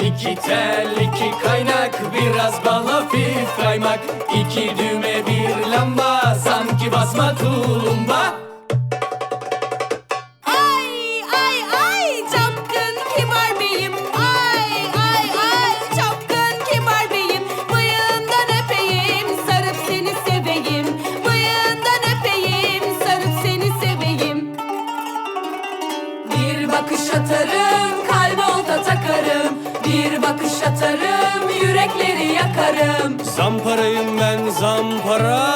İki tel, iki kaynak, biraz bal hafif kaymak. İki düğme, bir lamba, sanki basma tulumba. Ay ay ay çapkın kibar beyim. Ay ay ay çapkın kibar beyim. Bıyığından öpeyim sarıp seni seveyim. Bıyığından öpeyim sarıp seni seveyim. Bir bakış atarım kalbe takarım bakış atarım yürekleri yakarım. Zamparayım ben zampara